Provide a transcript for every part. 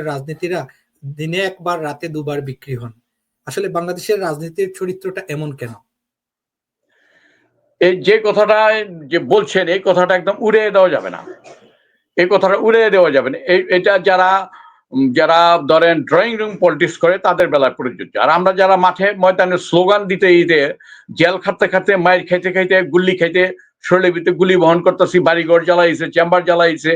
রাজনীতিরা দিনে একবার, রাতে দুবার বিক্রি হন। আসলে বাংলাদেশের রাজনীতির চরিত্রটা এমন কেন? এই যে কথাটা যে বলছেন, এই কথাটা একদম উড়িয়ে দেওয়া যাবে না। এই কথাটা উড়িয়ে দেওয়া যাবে না। এটা যারা যারা ধরেন ড্রয়িং রুম পলিটিক্স করে, তাদের বেলায় প্রযোজ্য। আর আমরা যারা মাঠে ময়দানে স্লোগান দিতে দিতে জেল খাটতে খাটতে মায়ের খাইতে খাইতে, গুল্লি খাইতে, শরীরের ভিতরে গুলি বহন করতেছি, বাড়িঘর জ্বালাইছে, চেম্বার জ্বালাইছে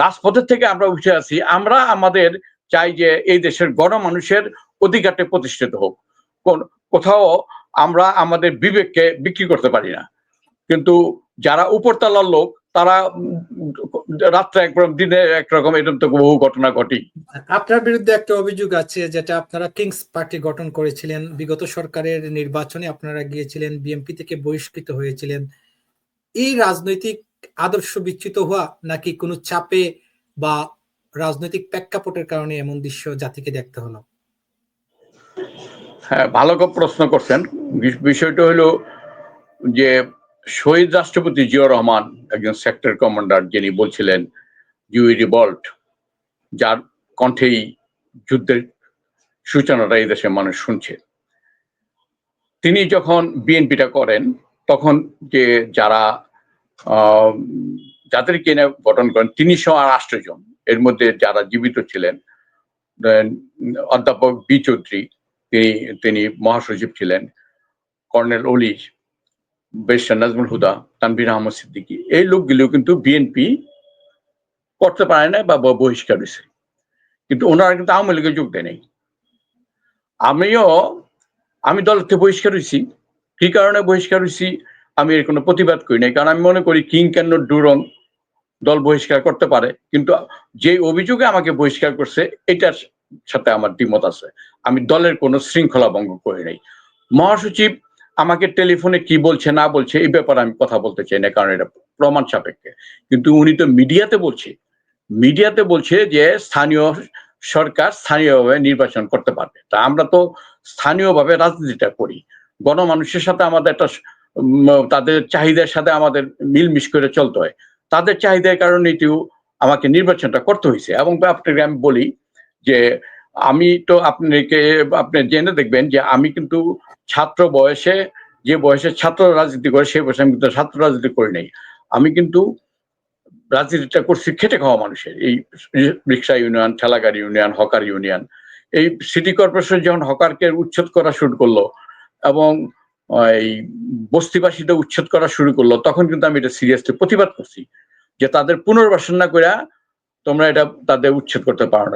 রাজপথের থেকে আমরা উঠে আসি, আমরা আমাদের চাই যে এই দেশের গণমানুষের অধিকারটা প্রতিষ্ঠিত হোক। কোথাও আমরা আমাদের বিবেককে বিক্রি করতে পারি না। কিন্তু যারা উপরতলার লোক, তারা রাত্রে একরকম, দিনে একরকম, এরকম তো বহু ঘটনা ঘটি আপনার বিরুদ্ধে একটা অভিযোগ আছে, যেটা আপনারা কিংস পার্টি গঠন করেছিলেন। বিগত সরকারের নির্বাচনে আপনারা গিয়েছিলেন, বিএনপি থেকে বহিষ্কৃত হয়েছিলেন। এই রাজনৈতিক আদর্শ বিচ্যুত হওয়া নাকি কোনো চাপে বা রাজনৈতিক প্রেক্ষাপটের কারণে এমন দৃশ্য জাতিকে দেখতে হলো? হ্যাঁ ভালো প্রশ্ন করছেন। বিষয়টা হলো যে শহীদ রাষ্ট্রপতি জিয়া রহমান, একজন সেক্টর কমান্ডার যিনি বলছিলেন ইউ রিভল্ট যার কণ্ঠেই যুদ্ধের সূচনাটা এই দেশের মানুষ শুনছে। তিনি যখন বিএনপিটা করেন, তখন যে যারা যাদেরকে এনে গঠন করেন, তিনি সহ আর আষ্ট জন। এর মধ্যে যারা জীবিত ছিলেন অধ্যাপক বি চৌধুরী, তিনি তিনি মহাসচিব ছিলেন, কর্নেল অলি বেশার নাজমুল হুদা তানবির আহমদ সিদ্দিকী। এই লোকগুলিও কিন্তু বিএনপি করতে পারে না বা বহিষ্কার হয়েছে। কিন্তু ওনারা কিন্তু আওয়ামী লীগে যোগ দেয় নাই। আমিও, আমি দল থেকে বহিষ্কার হয়েছি। কি কারণে বহিষ্কার হয়েছি? আমি এর কোনো প্রতিবাদ করি নাই। কারণ আমি মনে করি king can not do wrong দল বহিষ্কার করতে পারে, কিন্তু যে অভিযোগে আমাকে বহিষ্কার করছে, এটার সাথে আমার দ্বিমত আছে। আমি দলের কোনো শৃঙ্খলা ভঙ্গ করি নাই। মহাসচিব আমাকে টেলিফোনে কি বলছে, না বলছে, এই ব্যাপারে আমি কথা বলতে চাই না, কারণ এটা প্রমাণ সাপেক্ষে। কিন্তু উনি তো মিডিয়াতে বলছে মিডিয়াতে বলছে যে স্থানীয় সরকার স্থানীয়ভাবে নির্বাচন করতে পারবে। তা আমরা তো স্থানীয়ভাবে রাজনীতিটা করি। গণমানুষের সাথে আমাদের একটা তাদের চাহিদার সাথে আমাদের মিলমিশ করে চলতে হয়। তাদের চাহিদার কারণে তো আমাকে নির্বাচনটা করতে হয়েছে। এবং আপনাকে আমি বলি যে, আমি তো আপনাকে, আপনি জেনে দেখবেন যে, আমি কিন্তু ছাত্র বয়সে, যে বয়সে ছাত্র রাজনীতি করে, সেই বয়সে আমি কিন্তু ছাত্র রাজনীতি করি নাই। আমি কিন্তু রাজনীতিটা করছি খেটে খাওয়া মানুষের। এই রিক্সা ইউনিয়ন, ঠেলাগাড়ি ইউনিয়ন, হকার ইউনিয়ন। এই সিটি কর্পোরেশন যখন হকারকে উচ্ছেদ করা শুরু করল এবং এই বস্তিবাসীদের উচ্ছেদ করা শুরু করল। তখন কিন্তু আমি এটা সিরিয়াসলি প্রতিবাদ করছি যে তাদের পুনর্বাসন না করে তোমরা এটা তাদের উচ্ছেদ করতে পারো না।